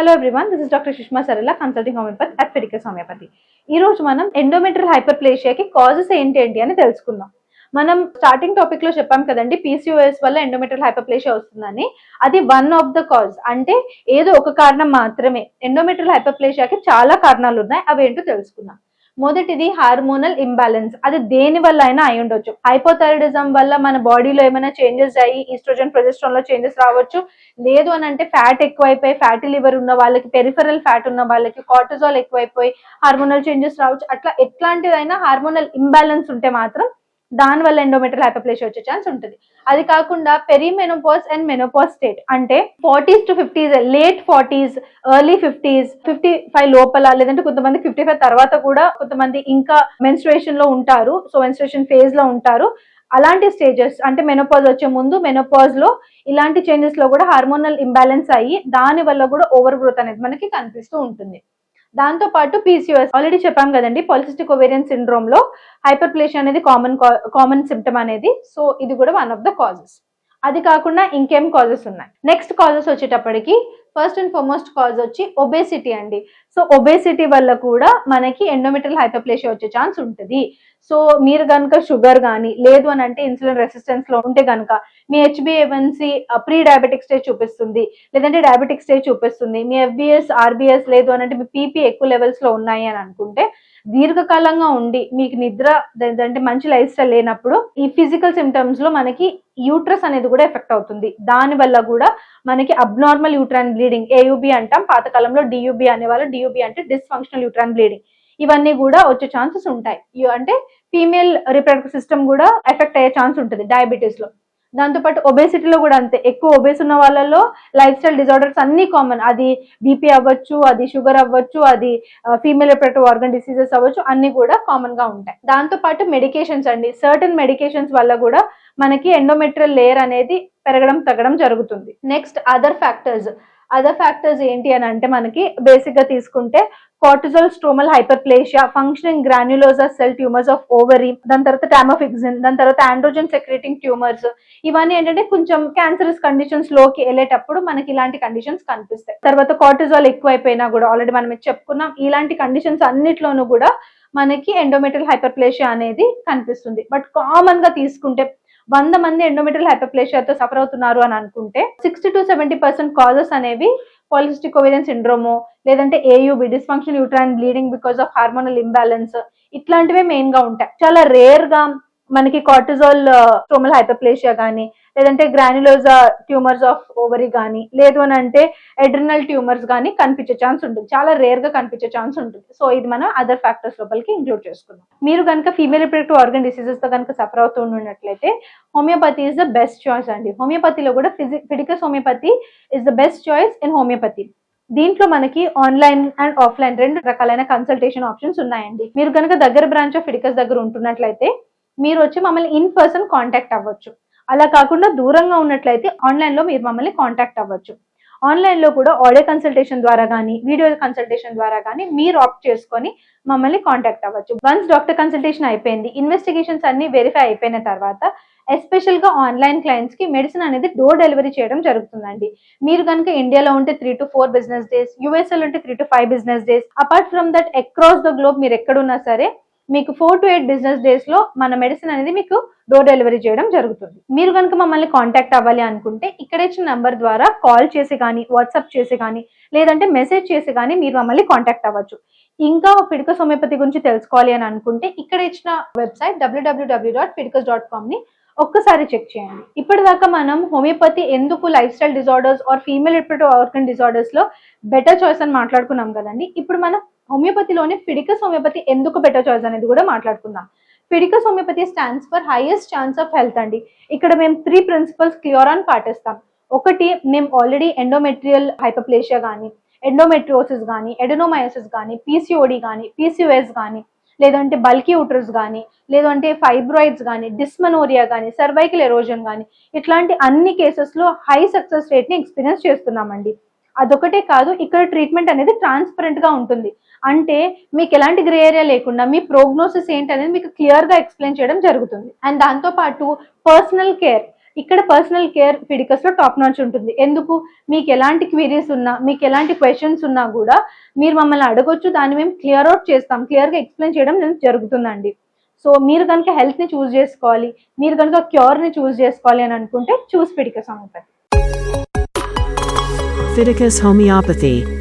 Hello everyone this is doctor Sushma Sarala consulting homeopathy at homeopathy ఈ రోజు మనం endometrial హైపర్ప్లేషియాకి causes ఏంటి ఏంటి అని తెలుసుకుందాం. మనం స్టార్టింగ్ టాపిక్లో చెప్పాం కదండి పీసీఓఎస్ వల్ల ఎండోమెట్రియల్ హైపర్ప్లేషియా వస్తుందని. అది వన్ ఆఫ్ ద కాజ్ అంటే ఏదో ఒక కారణం మాత్రమే. ఎండోమెట్రియల్ హైపర్ప్లేషియాకి చాలా కారణాలు ఉన్నాయి అవి ఏంటో తెలుసుకుందాం. మొదటిది హార్మోనల్ ఇంబ్యాలెన్స్. అది దేని వల్ల అయినా అయి ఉండొచ్చు. హైపోథైరాయిడిజం వల్ల మన బాడీలో ఏమైనా చేంజెస్ అయ్యి ఈస్ట్రోజన్ ప్రొజెస్ట్రాన్లో చేంజెస్ రావచ్చు. లేదు అని అంటే ఫ్యాట్ ఎక్కువైపోయి ఫ్యాటీ లివర్ ఉన్న వాళ్ళకి పెరిఫరల్ ఫ్యాట్ ఉన్న వాళ్ళకి కార్టిజాల్ ఎక్కువైపోయి హార్మోనల్ చేంజెస్ రావచ్చు. అట్లా ఎట్లాంటిదైనా హార్మోనల్ ఇంబ్యాలెన్స్ ఉంటే మాత్రం దాని వల్ల ఎండోమెట్రియల్ వచ్చే ఛాన్స్ ఉంటుంది. అది కాకుండా పెరిమెనోపాజ్ అండ్ మెనోపాజ్ స్టేట్ అంటే forties to fifties late forties early fifties fifty five లోపల లేదంటే కొంతమంది ఫిఫ్టీ ఫైవ్ తర్వాత కూడా కొంతమంది ఇంకా మెన్స్ట్రేషన్లో ఉంటారు. సో మెన్స్ట్రేషన్ ఫేజ్లో ఉంటారు. అలాంటి స్టేజెస్ అంటే మెనోపాజ్ వచ్చే ముందు మెనోపాజ్లో ఇలాంటి చేంజెస్లో కూడా హార్మోనల్ ఇంబ్యాలెన్స్ అయ్యి దాని వల్ల కూడా ఓవర్ గ్రోత్ అనేది మనకి కనిపిస్తూ ఉంటుంది. దాంతో పాటు పీసీఓఎస్ ఆల్రెడీ చెప్పాం కదండి పాలిసిస్టిక్ ఒవేరియన్ సిండ్రోమ్లో హైపర్ప్లేషియా అనేది కామన్ కామన్ సిమ్టమ్ అనేది. సో ఇది కూడా వన్ ఆఫ్ ద కాజెస్ అది కాకుండా ఇంకేం కాజెస్ ఉన్నాయి? నెక్స్ట్ కాజెస్ వచ్చేటప్పటికి ఫస్ట్ అండ్ ఫార్మోస్ట్ కాజ్ వచ్చి ఒబేసిటీ అండి. సో ఒబేసిటీ వల్ల కూడా మనకి ఎండోమెట్రియల్ హైపర్ప్లేషియా వచ్చే ఛాన్స్ ఉంటుంది. సో మీరు కనుక షుగర్ కానీ లేదు అని అంటే ఇన్సులిన్ రెసిస్టెన్స్లో ఉంటే కనుక మీ H B A one C pre diabetic stage చూపిస్తుంది. లేదంటే డయాబెటిక్ స్టేజ్ చూపిస్తుంది. మీ ఎఫ్బిఎస్ ఆర్బిఎస్ లేదు అని అంటే మీ పీపీ ఎక్కువ లెవెల్స్లో ఉన్నాయి అని అనుకుంటే దీర్ఘకాలంగా ఉండి మీకు నిద్ర అంటే మంచి లైఫ్ స్టైల్ లేనప్పుడు ఈ ఫిజికల్ సిమ్టమ్స్లో మనకి యూట్రస్ అనేది కూడా ఎఫెక్ట్ అవుతుంది. దాని వల్ల కూడా మనకి అబ్నార్మల్ యూట్రాన్ బ్లీడింగ్ ఏయుబి అంటాం. పాతకాలంలో డియుబి అనేవాళ్ళు డియుబి అంటే డిస్ఫంక్షనల్ యూట్రాన్ బ్లీడింగ్ ఇవన్నీ కూడా వచ్చే ఛాన్సెస్ ఉంటాయి. అంటే ఫీమేల్ రిప్రొడక్టివ్ సిస్టమ్ కూడా ఎఫెక్ట్ అయ్యే ఛాన్స్ ఉంటుంది డయాబెటీస్లో. దాంతోపాటు ఒబేసిటీలో కూడా అంతే. ఎక్కువ ఒబేస్ ఉన్న వాళ్ళలో లైఫ్ స్టైల్ డిజార్డర్స్ అన్ని కామన్ అది బీపీ అవ్వచ్చు అది షుగర్ అవ్వచ్చు అది ఫీమేల్ రిప్రొడక్టివ్ ఆర్గన్ డిసీజెస్ అవ్వచ్చు అన్ని కూడా కామన్గా ఉంటాయి. దాంతో పాటు మెడికేషన్స్ అండి. సర్టన్ మెడికేషన్స్ వల్ల కూడా మనకి ఎండోమెట్రియల్ లేయర్ అనేది పెరగడం తగ్గడం జరుగుతుంది. Next other factors other factors ఏంటి అని అంటే మనకి బేసిక్గా తీసుకుంటే cortisol stromal hyperplasia functioning granulosa cell tumours of ovary దాని తర్వాత టామోఫిక్సిన్ దాని తర్వాత ఆండ్రోజన్ సెక్రేటింగ్ ట్యూమర్స్ ఇవన్నీ ఏంటంటే కొంచెం క్యాన్సరస్ కండిషన్స్లోకి వెళ్ళేటప్పుడు మనకి ఇలాంటి కండిషన్స్ కనిపిస్తాయి. తర్వాత కార్టిజాల్ ఎక్కువైపోయినా కూడా ఆల్రెడీ మనం చెప్పుకున్నాం ఇలాంటి కండిషన్స్ అన్నిట్లోనూ కూడా మనకి ఎండోమెట్రియల్ హైపర్ప్లేషియా అనేది కనిపిస్తుంది. బట్ కామన్గా తీసుకుంటే వంద మంది ఎండోమెట్రియల్ హైపర్ప్లేషియాతో సఫర్ అవుతున్నారు అని అనుకుంటే sixty to seventy percent causes అనేవి పాలిసిస్టిక్ ఓవేరియన్ సిండ్రోమో లేదంటే A U B dysfunction uterine bleeding because of hormonal imbalance ఇట్లాంటివే మెయిన్గా ఉంటాయి. చాలా రేర్గా మనకి కార్టిజోల్ స్టోమల్ హైపర్ప్లేషియా కానీ లేదంటే గ్రాన్యులోజా ట్యూమర్స్ ఆఫ్ ఓవరీ కానీ లేదు అని అంటే ఎడ్రినల్ ట్యూమర్స్ కానీ కనిపించే ఛాన్స్ ఉంటుంది. చాలా రేర్గా కనిపించే ఛాన్స్ ఉంటుంది. సో ఇది మనం అదర్ ఫ్యాక్టర్స్ లోపలికి ఇంక్లూడ్ చేసుకుందాం. మీరు కనుక ఫీమేల్ రిప్రొడక్టివ్ ఆర్గన్ డిసీజెస్తో కనుక సఫర్ అవుతూ ఉన్నట్లయితే homeopathy is the best choice అండి. హోమియోపతిలో కూడా Fiji Fiticus homeopathy is the best choice in homeopathy దీంట్లో మనకి ఆన్లైన్ అండ్ ఆఫ్లైన్ రెండు రకాలైన కన్సల్టేషన్ ఆప్షన్స్ ఉన్నాయండి. మీరు కనుక దగ్గర బ్రాంచ్ ఆఫ్ ఫిడికస్ దగ్గర ఉంటున్నట్లయితే మీరు వచ్చి మమ్మల్ని ఇన్ పర్సన్ కాంటాక్ట్ అవ్వచ్చు. అలా కాకుండా దూరంగా ఉన్నట్లయితే ఆన్లైన్లో మీరు మమ్మల్ని కాంటాక్ట్ అవ్వచ్చు. ఆన్లైన్లో కూడా ఆడియో కన్సల్టేషన్ ద్వారా కానీ వీడియో కన్సల్టేషన్ ద్వారా కానీ మీరు ఆప్ట్ చేసుకొని మమ్మల్ని కాంటాక్ట్ అవ్వచ్చు. వన్స్ డాక్టర్ కన్సల్టేషన్ అయిపోయింది ఇన్వెస్టిగేషన్స్ అన్ని వెరిఫై అయిపోయిన తర్వాత ఎస్పెషల్గా ఆన్లైన్ క్లయింట్స్కి మెడిసిన్ అనేది డోర్ డెలివరీ చేయడం జరుగుతుందండి. మీరు కనుక ఇండియాలో ఉంటే three to four business days యూఎస్ఏలో ఉంటే three to five business days apart from that across the globe మీరు ఎక్కడున్నా సరే మీకు ఫోర్ టు ఎయిట్ బిజినెస్ డేస్లో మన మెడిసిన్ అనేది మీకు డోర్ డెలివరీ చేయడం జరుగుతుంది. మీరు కనుక మమ్మల్ని కాంటాక్ట్ అవ్వాలి అనుకుంటే ఇక్కడ ఇచ్చిన నంబర్ ద్వారా కాల్ చేసి కానీ వాట్సాప్ చేసి కానీ లేదంటే మెసేజ్ చేసి కానీ మీరు మమ్మల్ని కాంటాక్ట్ అవ్వచ్చు. ఇంకా ఫిడికస్ హోమియోపతి గురించి తెలుసుకోవాలి అని అనుకుంటే ఇక్కడ ఇచ్చిన website W W W dot Fiticus dot కామ్ని ఒక్కసారి చెక్ చేయండి. ఇప్పటిదాకా మనం హోమియోపతి ఎందుకు lifestyle disorders or female reproductive organ డిజార్డర్స్లో better choice అని మాట్లాడుకున్నాం కదండి. ఇప్పుడు మనం హోమియోపతిలోనే ఫిడికస్ హోమియోపతి ఎందుకు బెటర్ చాయిస్ అనేది కూడా మాట్లాడుకుందాం. Fiticus homeopathy stands for highest chance of health అండి. ఇక్కడ మేము త్రీ ప్రిన్సిపల్స్ క్లియర్ అని పాటిస్తాం. ఒకటి మేము ఆల్రెడీ ఎండోమెట్రియల్ హైపర్ప్లేషియా కానీ ఎండోమెట్రియోసిస్ కానీ ఎడనోమయోసిస్ కానీ పీసీఓడి కానీ పీసీఓఎస్ కానీ లేదంటే బల్కీ ఉటర్స్ కానీ లేదంటే ఫైబ్రాయిడ్స్ కానీ డిస్మనోరియా కానీ సర్వైకల్ ఎరోజన్ కానీ ఇట్లాంటి అన్ని కేసెస్లో హై సక్సెస్ రేట్ని ఎక్స్పీరియన్స్ చేస్తున్నామండి. అదొకటే కాదు ఇక్కడ ట్రీట్మెంట్ అనేది ట్రాన్స్పరెంట్గా ఉంటుంది. అంటే మీకు ఎలాంటి గ్రే ఏరియా లేకుండా మీ ప్రోగ్నోసిస్ ఏంటి అనేది మీకు క్లియర్గా ఎక్స్ప్లెయిన్ చేయడం జరుగుతుంది. అండ్ దాంతో పాటు పర్సనల్ కేర్ ఇక్కడ పర్సనల్ కేర్ ఫిడికస్లో టాప్ నాచ్ ఉంటుంది. ఎందుకు? మీకు ఎలాంటి క్వీరీస్ ఉన్నా మీకు ఎలాంటి క్వశ్చన్స్ ఉన్నా కూడా మీరు మమ్మల్ని అడగొచ్చు దాన్ని మేము క్లియర్ అవుట్ చేస్తాం. క్లియర్గా ఎక్స్ప్లెయిన్ చేయడం జరుగుతుందండి. సో మీరు కనుక హెల్త్ని చూస్ చేసుకోవాలి మీరు కనుక క్యూర్ని చూస్ చేసుకోవాలి అని అనుకుంటే choose Fiticus homeopathy Fiticus Homeopathy.